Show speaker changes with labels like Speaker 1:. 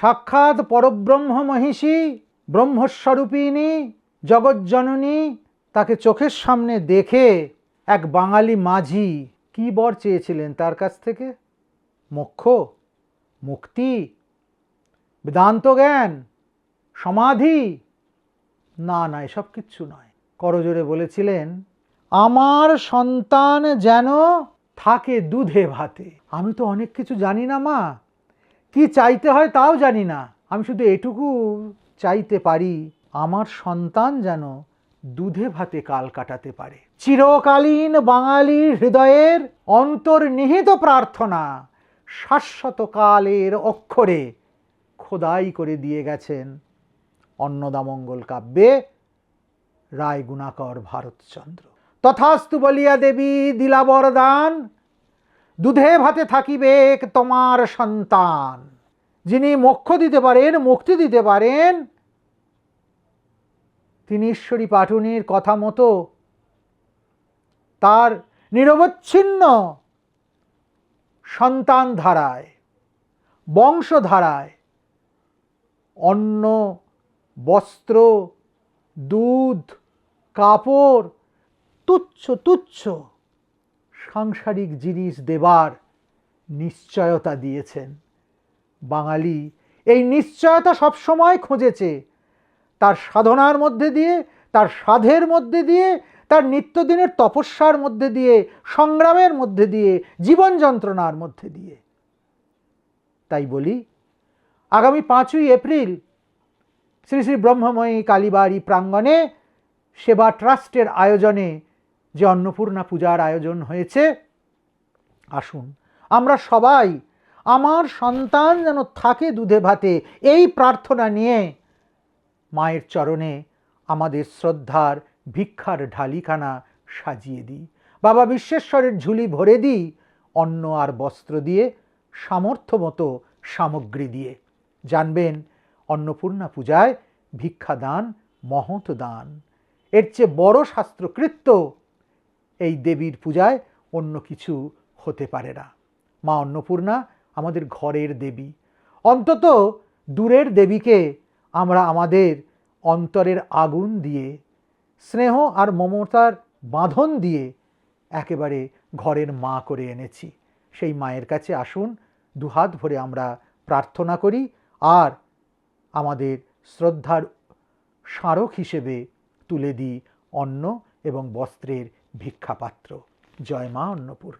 Speaker 1: সাক্ষাৎ পরব্রহ্ম মহিষী ব্রহ্মস্বরূপিণী, জগজ্জননী, তাকে চোখের সামনে দেখে এক বাঙালি মাঝি কি বর চেয়েছিলেন তার কাছ থেকে? মোক্ষ, মুক্তি, বেদান্ত জ্ঞান, সমাধি? না না, এসব কিচ্ছু নয়। করজোরে বলেছিলেন, আমার সন্তান যেন থাকে দুধে ভাতে। আমি তো অনেক কিছু জানি না, মা। কি চাইতে হয় তাও জানি না। আমি শুধু এটুকু চাইতে পারি, আমার সন্তান যেন দুধে ভাতে কাল কাটাতে পারে। চিরকালীন বাঙালির হৃদয়ের অন্তর্নিহিত প্রার্থনা শাশ্বত কালের অক্ষরে খোদাই করে দিয়ে গেছেন অন্নদামঙ্গল কাব্যে রায় গুণাকর ভারতচন্দ্র। তথাস্তু বলিয়া দেবী দিলা বরদান দুধে ভাতে থাকিবে তোমার সন্তান। যিনি মোক্ষ দিতে পারেন, মুক্তি দিতে পারেন। তিনি ঈশ্বরী পাটুনির কথা মতো তার নিরবচ্ছিন্ন সন্তান ধারায় বংশধারায় অন্ন, বস্ত্র, দুধ, কাপড়, তুচ্ছ তুচ্ছ সাংসারিক জিনিস দেবার নিশ্চয়তা দিয়েছেন। বাঙালি এই নিশ্চয়তা সবসময় খুঁজেছে। তার সাধনার মধ্যে দিয়ে, তার সাধের মধ্যে দিয়ে, তার নিত্যদিনের তপস্যার মধ্যে দিয়ে, সংগ্রামের মধ্যে দিয়ে, জীবন যন্ত্রণার মধ্যে দিয়ে। তাই বলি, আগামী পাঁচই এপ্রিল শ্রী শ্রী ব্রহ্মময়ী কালীবাড়ি প্রাঙ্গণে সেবা ট্রাস্টের আয়োজনে যে অন্নপূর্ণা পূজার আয়োজন হয়েছে, আসুন, আমরা সবাই আমার সন্তান যেন থাকে দুধে ভাতে, এই প্রার্থনা নিয়ে মায়ের চরণে আমাদের শ্রদ্ধার ভিক্ষার ঢালিখানা সাজিয়ে দিই। বাবা বিশ্বেশ্বরের ঝুলি ভরে দিই, অন্ন আর বস্ত্র দিয়ে, সামর্থ্য মতো সামগ্রী দিয়ে। জানবেন, অন্নপূর্ণা পূজায় ভিক্ষাদান মহৎ দান এর চেয়ে বড় শাস্ত্রকৃত্য এই দেবীর পূজায় অন্য কিছু হতে পারে না। মা অন্নপূর্ণা আমাদের ঘরের দেবী। অন্তত দূরের দেবীকে আমরা আমাদের অন্তরের আগুন দিয়ে, স্নেহ আর মমতার বাঁধন দিয়ে একেবারে ঘরের মা করে এনেছি। সেই মায়ের কাছে আসুন, দুহাত ভরে আমরা প্রার্থনা করি আর আমাদের শ্রদ্ধার স্মারক হিসেবে তুলে দিই অন্ন এবং বস্ত্রের ভিক্ষাপাত্র জয় মা অন্নপূর্ণা।